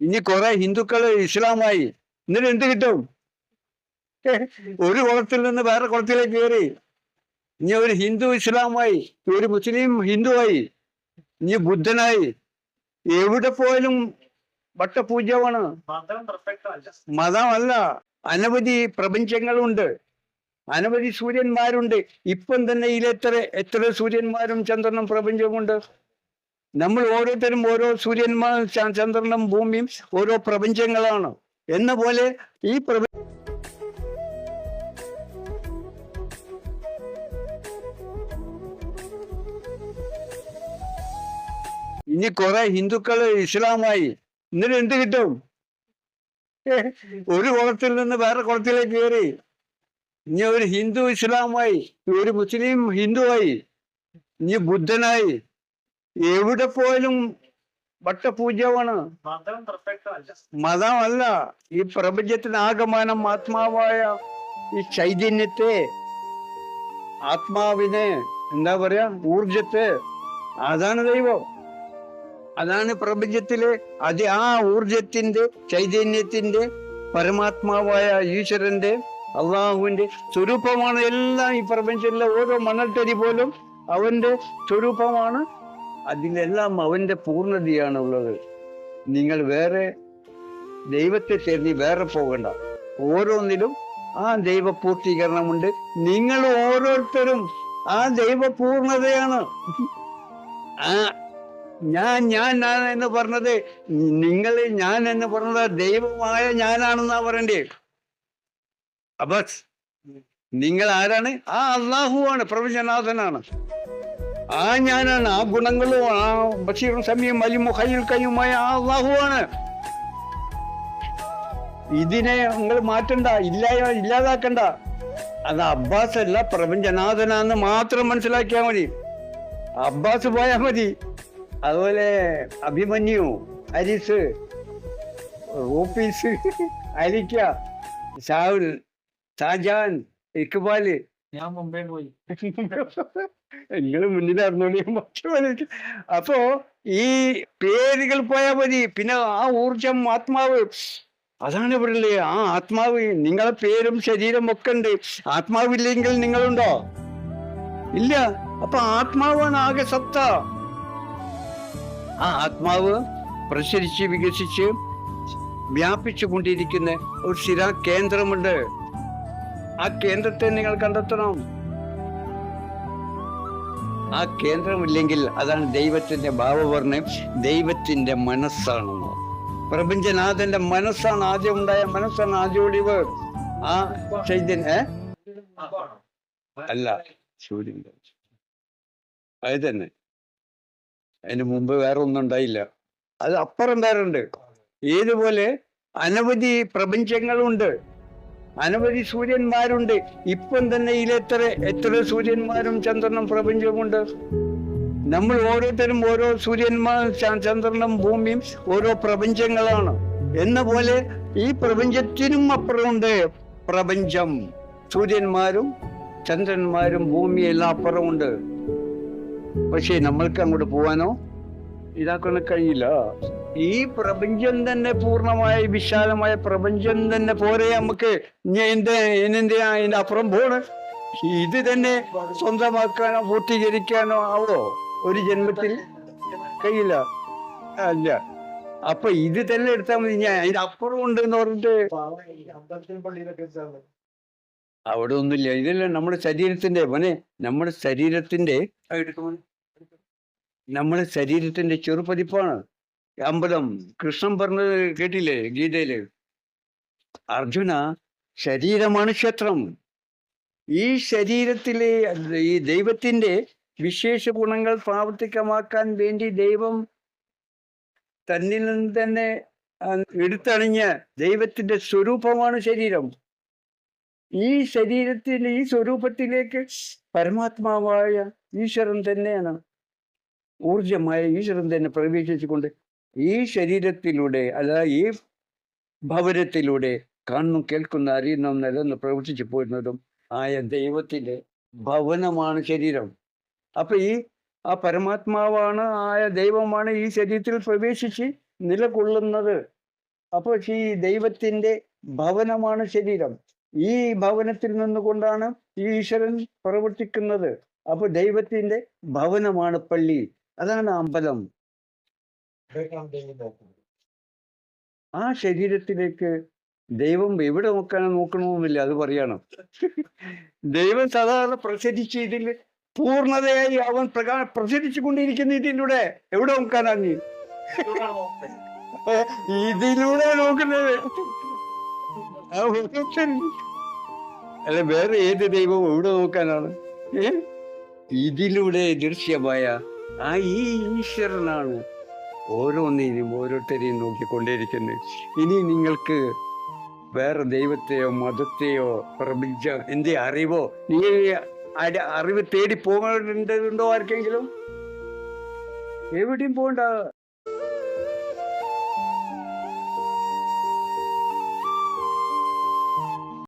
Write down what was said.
ഇനി കുറെ ഹിന്ദുക്കൾ ഇസ്ലാമായി. എന്നിട്ട് എന്ത് കിട്ടും? ഒരു കുളത്തിൽ നിന്ന് വേറെ കുളത്തിലേക്ക് കയറി. ഇനി ഒരു ഹിന്ദു ഇസ്ലാമായി ഒരു മുസ്ലിം ഹിന്ദുവായി ഇനി ബുദ്ധനായി. എവിടെ പോയാലും വട്ടപൂജ്യമാണ് മതമല്ല. അനവധി പ്രപഞ്ചങ്ങളുണ്ട്. അനവധി സൂര്യന്മാരുണ്ട്. ഇപ്പം തന്നെ ഇതിലെത്ര എത്ര എത്ര സൂര്യന്മാരും ചന്ദ്രനും പ്രപഞ്ചമുണ്ട് നമ്മൾ ഓരോരുത്തരും ഓരോ സൂര്യന്മാർ ച- ചന്ദ്രനും ഭൂമിയും ഓരോ പ്രപഞ്ചങ്ങളാണ്. എന്ന പോലെ ഈ പ്രപ ഇനി കുറെ ഹിന്ദുക്കൾ ഇസ്ലാമായി. എന്നിട്ട് എന്ത് കിട്ടും? ഒരു കുളത്തിൽ നിന്ന് വേറെ കുളത്തിലേക്ക് കയറി. ഇനി ഒരു ഹിന്ദു ഇസ്ലാമായി ഒരു മുസ്ലിം ഹിന്ദുവായി ഇനി ബുദ്ധനായി എവിടെ പോയാലും അല്ല മതമല്ല ഈ പ്രപഞ്ചത്തിന് ആകമാനം ആത്മാവായ ഈ ചൈതന്യത്തെ ആത്മാവിനെ എന്താ പറയാ ഊർജത്തെ അതാണ് ദൈവം. അതാണ് പ്രപഞ്ചത്തിലെ അത് ആ ഊർജത്തിന്റെ ചൈതന്യത്തിന്റെ പരമാത്മാവായ ഈശ്വരന്റെ അള്ളാഹുവിന്റെ സ്വരൂപമാണ് എല്ലാം ഈ പ്രപഞ്ചത്തിലെ ഓരോ മണൽത്തരി പോലും അവന്റെ സ്വരൂപമാണ് അതിലെല്ലാം അവന്റെ പൂർണതയാണ് ഉള്ളത് നിങ്ങൾ വേറെ ദൈവത്തെ തേടി വേറെ പോകണ്ട. ഓരോന്നിലും ആ ദൈവ പൂർത്തീകരണമുണ്ട് നിങ്ങൾ ഓരോരുത്തരും ആ ദൈവ പൂർണതയാണ് ആ ഞാൻ ഞാൻ ഞാൻ എന്ന് പറഞ്ഞത് നിങ്ങൾ ഞാൻ എന്ന് പറഞ്ഞത് ദൈവമായ ഞാനാണെന്നാ പറയണ്ടേ? അബസ് നിങ്ങൾ ആരാണ്? ആ അള്ളാഹുവാണ് പ്രപഞ്ചനാഥനാണ് ആ ഞാനാണ്. ആ ഗുണങ്ങളും ആ ബഷീറും സമയം അലിമു ഹയ്യുൽ കയ്യുമായ ആ അള്ളാഹുവാണ്. ഇതിനെ നിങ്ങൾ മാറ്റണ്ട ഇല്ല ഇല്ലാതാക്കണ്ട. അത് അബ്ബാസ് അല്ല പ്രപഞ്ചനാഥനാന്ന് മാത്രം മനസ്സിലാക്കിയാൽ മതി. അബ്ബാസ് പോയാൽ മതി. അതുപോലെ അഭിമന്യു ഹരിസ് ഓഫീസ് അരിക്ക ഷാഹുൽ ഷാജാൻ ഇക്ബാൽ. ഞാൻ മുംബൈ പോയി. നിങ്ങൾ മുന്നിലായിരുന്നോളി അപ്പോ ഈ പേരുകൾ പോയാൽ മതി. പിന്നെ ആ ഊർജം ആത്മാവ്. അതാണ് ഇവിടെ ആ ആത്മാവ് നിങ്ങളെ പേരും ശരീരം ഒക്കെ ഉണ്ട്. ആത്മാവില്ലെങ്കിൽ നിങ്ങളുണ്ടോ? ഇല്ല. അപ്പൊ ആത്മാവാണ് ആകെ സത്ത. ആ ആത്മാവ് പ്രസരിച്ച് വികസിച്ച് വ്യാപിച്ചു കൊണ്ടിരിക്കുന്ന ഒരു സ്ഥിര കേന്ദ്രമുണ്ട്. ആ കേന്ദ്രത്തെ നിങ്ങൾ കണ്ടെത്തണം. ആ കേന്ദ്രമില്ലെങ്കിൽ അതാണ് ദൈവത്തിന്റെ ഭാവവർണയം ദൈവത്തിന്റെ മനസ്സാണെന്ന് പ്രപഞ്ചനാഥന്റെ മനസ്സാണ് ആദ്യം ഉണ്ടായ മനസ്സാണ് ആദ്യം ഒളിവ് ആ ചൈതന്യ അല്ല സൂര്യന്റെ അത് തന്നെ. അതിന് മുമ്പ് വേറെ ഒന്നും ഉണ്ടായില്ല. അത് അപ്പുറം വേറെ ഉണ്ട് ഏതുപോലെ അനവധി പ്രപഞ്ചങ്ങളുണ്ട്. അനവധി സൂര്യന്മാരുണ്ട്. ഇപ്പം തന്നെ ഇതിൽ എത്ര എത്ര സൂര്യന്മാരും ചന്ദ്രനും പ്രപഞ്ചവുമുണ്ട്? നമ്മൾ ഓരോരുത്തരും ഓരോ സൂര്യന്മാർ ചന്ദ്രനും ഭൂമിയും ഓരോ പ്രപഞ്ചങ്ങളാണ്. എന്ന പോലെ ഈ പ്രപഞ്ചത്തിനും അപ്പുറമുണ്ട് പ്രപഞ്ചം. സൂര്യന്മാരും ചന്ദ്രന്മാരും ഭൂമിയും എല്ലാം അപ്പുറമുണ്ട്. പക്ഷേ നമ്മൾക്ക് അങ്ങോട്ട് പോവാനോ? ഇതാക്കണ കഴിയില്ല ഈ പ്രപഞ്ചം തന്നെ പൂർണമായ വിശാലമായ പ്രപഞ്ചം തന്നെ പോരെ നമുക്ക്. എന്റെ എന്നെ അതിന്റെ അപ്പുറം പോണ്. ഇത് തന്നെ സ്വന്തമാക്കാനോ പൂർത്തീകരിക്കാനോ ആവോ? ഒരു ജന്മത്തിൽ? കഴിയില്ല അല്ല. അപ്പൊ ഇത് തന്നെ എടുത്താൽ മതി. ഞാൻ അതിന്റെ അപ്പുറം ഉണ്ട് എന്ന് പറഞ്ഞിട്ട്. അവിടെ ഒന്നുമില്ല. ഇതല്ല നമ്മുടെ ശരീരത്തിന്റെ മോനെ നമ്മുടെ ശരീരത്തിന്റെ നമ്മുടെ ശരീരത്തിന്റെ ചെറുപതിപ്പാണ്. അമ്പലം. കൃഷ്ണൻ പറഞ്ഞത് കേട്ടില്ലേ ഗീതയിൽ? അർജുന ശരീരമാണ് ക്ഷേത്രം. ഈ ശരീരത്തിലെ ഈ ദൈവത്തിന്റെ വിശേഷ ഗുണങ്ങൾ പ്രാവർത്തികമാക്കാൻ വേണ്ടി ദൈവം തന്നിൽ നിന്ന് തന്നെ എടുത്തണിഞ്ഞ ദൈവത്തിന്റെ സ്വരൂപമാണ് ശരീരം. ഈ ശരീരത്തിൽ ഈ സ്വരൂപത്തിലേക്ക് പരമാത്മാവായ ഈശ്വരൻ തന്നെയാണ്. ഊർജമായ ഈശ്വരൻ തന്നെ പ്രവേശിച്ചുകൊണ്ട് ഈ ശരീരത്തിലൂടെ അല്ല ഈ ഭവനത്തിലൂടെ കാണുന്നു കേൾക്കുന്ന അറിയുന്ന നിലന്ന് പ്രവർത്തിച്ചു പോരുന്നതും ആയ ദൈവത്തിന്റെ ഭവനമാണ് ശരീരം. അപ്പൊ ഈ ആ പരമാത്മാവാണ് ആയ ദൈവമാണ് ഈ ശരീരത്തിൽ പ്രവേശിച്ച് നിലകൊള്ളുന്നത്. അപ്പോൾ ഈ ദൈവത്തിന്റെ ഭവനമാണ് ശരീരം. ഈ ഭവനത്തിൽ നിന്നുകൊണ്ടാണ് ഈ ഈശ്വരൻ പ്രവർത്തിക്കുന്നത്. അപ്പൊ ദൈവത്തിന്റെ ഭവനമാണ് പള്ളി. അതാണ് അമ്പലം. ആ ശരീരത്തിലേക്ക് ദൈവം എവിടെ നോക്കാനോ നോക്കണമെന്നില്ല അത് പറയണം. ദൈവം സാധാരണ പ്രസരിച്ച് ഇതിൽ പൂർണതയായി അവൻ പ്രകാ പ്രസരിച്ചു കൊണ്ടിരിക്കുന്ന ഇതിലൂടെ എവിടെ നോക്കാനാ നീ? ഇതിലൂടെ നോക്കുന്നത്. അല്ല വേറെ ഏത് ദൈവം എവിടെ നോക്കാനാണ്? ഏ? ഇതിലൂടെ ദൃശ്യമായ ആ ഈ ഈശ്വരനാണ് ഓരോന്നിനും ഓരോരുത്തരെയും നോക്കിക്കൊണ്ടേയിരിക്കുന്നു. ഇനി നിങ്ങൾക്ക് വേറെ ദൈവത്തെയോ മതത്തെയോ പ്രപഞ്ച എന്റെ അറിവോ? നീ അറിവ് തേടി പോകേണ്ടതുണ്ടോ ആർക്കെങ്കിലും? എവിടെയും പോകണ്ട